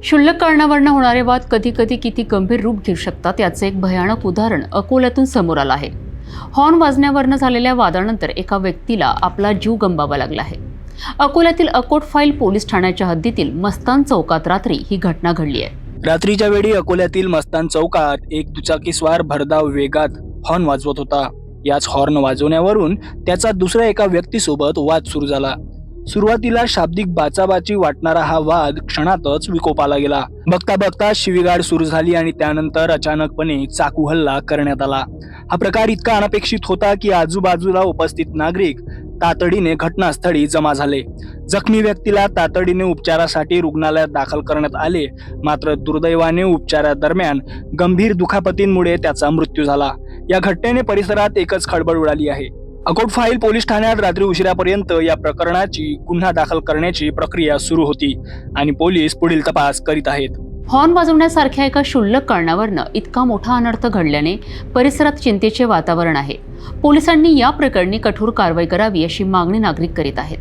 क्षुल्लक कारणावरनं होणारे वाद कधी कधी किती गंभीर रूप घेऊ शकतात याचं एक भयानक उदाहरण अकोल्यातून समोर आलं आहे. हॉर्न वाजण्यावरनं झालेल्या वादानंतर एका व्यक्तीला आपला जीव गमवावा लागला आहे. अकोल्यातील अकोट फाईल पोलीस ठाण्याच्या हद्दीतील मस्तान चौकात रात्री ही घटना घडली आहे. रात्रीच्या वेळी अकोल्यातील मस्तान चौकात एक दुचाकीस्वार भरधाव वेगात हॉर्न वाजवत होता. याच हॉर्न वाजवण्यावरून त्याचा दुसऱ्या एका व्यक्तीसोबत वाद सुरू झाला. सुरुवातीला शाब्दिक बाचाबाची वाटणारा हा वाद क्षणातच विकोपाला गेला. बघता बघता शिवीगाड सुरू झाली आणि त्यानंतर अचानकपणे चाकू हल्ला करण्यात आला. हा प्रकार इतका अनपेक्षित होता की आजूबाजूला उपस्थित नागरिक तातडीने घटनास्थळी जमा झाले. जखमी व्यक्तीला तातडीने उपचारासाठी रुग्णालयात दाखल करण्यात आले. मात्र दुर्दैवाने उपचारादरम्यान गंभीर दुखापतींमुळे त्याचा मृत्यू झाला. या घटनेने परिसरात एकच खळबळ उडाली आहे. अकोट फाईल पोलीस ठाण्यात रात्री उशिरापर्यंत या प्रकरणाची गुन्हा दाखल करण्याची प्रक्रिया सुरू होती आणि पोलीस पुढील तपास करीत आहेत. हॉर्न वाजवण्यासारख्या एका क्षुल्लक कारणावरनं इतका मोठा अनर्थ घडल्याने परिसरात चिंतेचे वातावरण आहे. पोलिसांनी या प्रकरणी कठोर कारवाई करावी अशी मागणी नागरिक करीत आहेत.